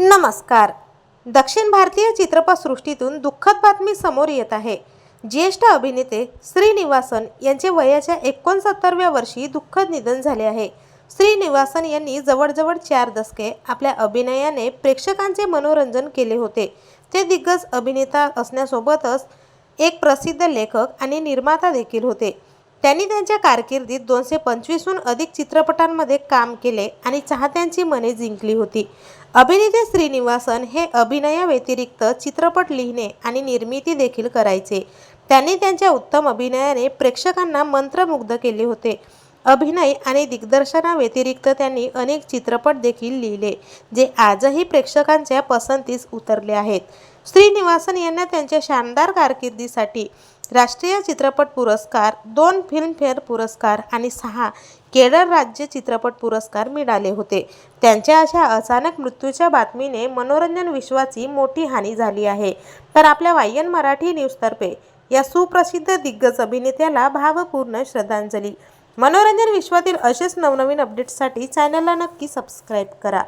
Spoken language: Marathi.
नमस्कार. दक्षिण भारतीय चित्रपटसृष्टीतून दुःखद बातमी समोर येत आहे. ज्येष्ठ अभिनेते श्रीनिवासन यांचे वयाच्या एकोणसत्तरव्या वर्षी दुःखद निधन झाले आहे. श्रीनिवासन यांनी जवळजवळ चार दशके आपल्या अभिनयाने प्रेक्षकांचे मनोरंजन केले होते. ते दिग्गज अभिनेता असण्यासोबतच एक प्रसिद्ध लेखक आणि निर्माता देखील होते. त्यांनी त्यांच्या कारकिर्दीत दोनशे पंचवीसहून अधिक चित्रपटांमध्ये काम केले आणि चाहत्यांची मने जिंकली होती. अभिनेते श्रीनिवासन हे अभिनयाव्यतिरिक्त चित्रपट लिहिणे आणि निर्मिती देखील करायचे. त्यांनी त्यांच्या उत्तम अभिनयाने प्रेक्षकांना मंत्रमुग्ध केले होते. अभिनय आणि दिग्दर्शनाव्यतिरिक्त त्यांनी अनेक चित्रपट देखील लिहिले जे आजही प्रेक्षकांच्या पसंतीस उतरले आहेत. श्रीनिवासन यांना त्यांच्या शानदार कारकिर्दीसाठी राष्ट्रीय चित्रपट पुरस्कार दोन फिल्मफेअर पुरस्कार आणि सहा केरळ राज्य चित्रपट पुरस्कार मिळाले होते. त्यांच्या अशा अचानक मृत्यूच्या बातमीने मनोरंजन विश्वाची मोठी हानी झाली आहे. तर आपल्या वायन मराठी न्यूजतर्फे या सुप्रसिद्ध दिग्गज अभिनेत्याला भावपूर्ण श्रद्धांजली. मनोरंजन विश्वातील असेच नवनवीन अपडेट्ससाठी चॅनलला नक्की सबस्क्राईब करा.